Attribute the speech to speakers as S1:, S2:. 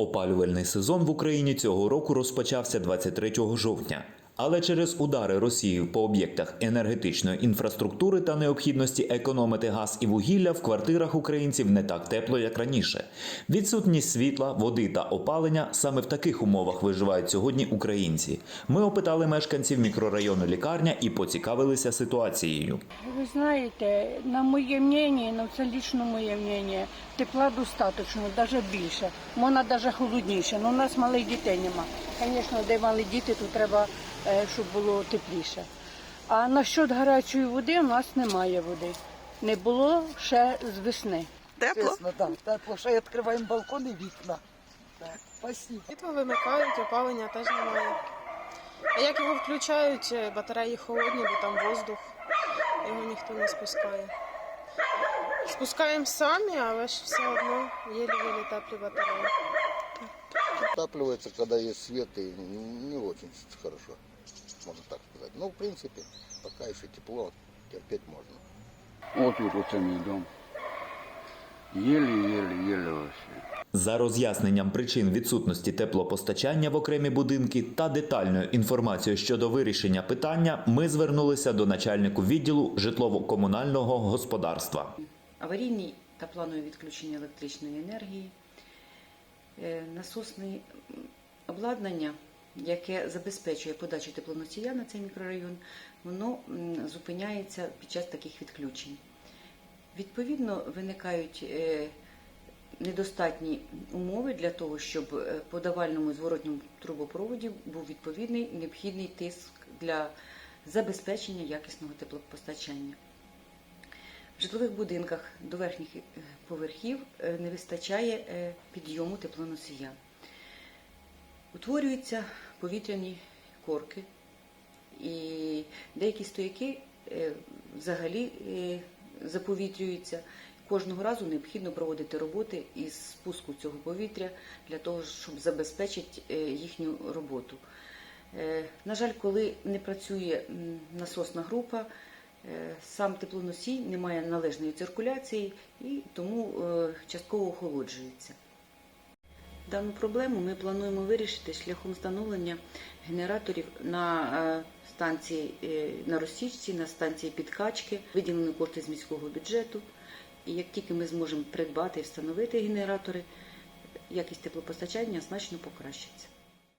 S1: Опалювальний сезон в Україні цього року розпочався 23 жовтня. Але через удари Росії по об'єктах енергетичної інфраструктури та необхідності економити газ і вугілля в квартирах українців не так тепло, як раніше. Відсутність світла, води та опалення саме в таких умовах виживають сьогодні українці. Ми опитали мешканців мікрорайону лікарня і поцікавилися ситуацією.
S2: Ви знаєте, на моє мнение, ну це лично моє мнение, тепла достатньо, навіть більше. Можна навіть холодніше. Ну, у нас малих дітей нема. Звісно, де мали діти, то треба, щоб було тепліше. А насчет гарячої води у нас немає води. Не було ще з весни.
S3: Тепло?
S4: Чесно, так, тепло. Ще відкриваємо балкон і вікна. Так, спасибо.
S5: Світло вимикають, опалення теж немає. А як його включають, е, батареї холодні, бо там воздух, його ніхто не спускає. Спускаємо самі, але ж все одно єлі-єлі теплі батареї.
S6: Отапливается, когда есть свет, и не очень хорошо, можно так сказать. Но, в принципе, пока еще тепло, терпеть можно.
S7: От тут оце мій дом. Єлі-єлі-єлі вообще.
S1: За роз'ясненням причин відсутності теплопостачання в окремі будинки та детальною інформацією щодо вирішення питання, ми звернулися до начальнику відділу житлово-комунального господарства.
S8: аварійні та планові відключення електричної енергії, насосне обладнання, яке забезпечує подачу теплоносія на цей мікрорайон, воно зупиняється під час таких відключень. Відповідно, виникають е, недостатні умови для того, щоб е, по давальному зворотньому трубопроводі був відповідний необхідний тиск для забезпечення якісного теплопостачання. В житлових будинках до верхніх е, поверхів е, не вистачає е, підйому теплоносія. Утворюються повітряні корки, і деякі стояки взагалі заповітрюються. Кожного разу необхідно проводити роботи із спуску цього повітря для того, щоб забезпечити їхню роботу. На жаль, коли не працює насосна група, сам теплоносій не має належної циркуляції і тому е, частково охолоджується. Дану проблему ми плануємо вирішити шляхом встановлення генераторів на е, станції е, на розсічці, на станції підкачки, виділені кошти з міського бюджету. І як тільки ми зможемо придбати і встановити генератори, якість теплопостачання значно покращиться.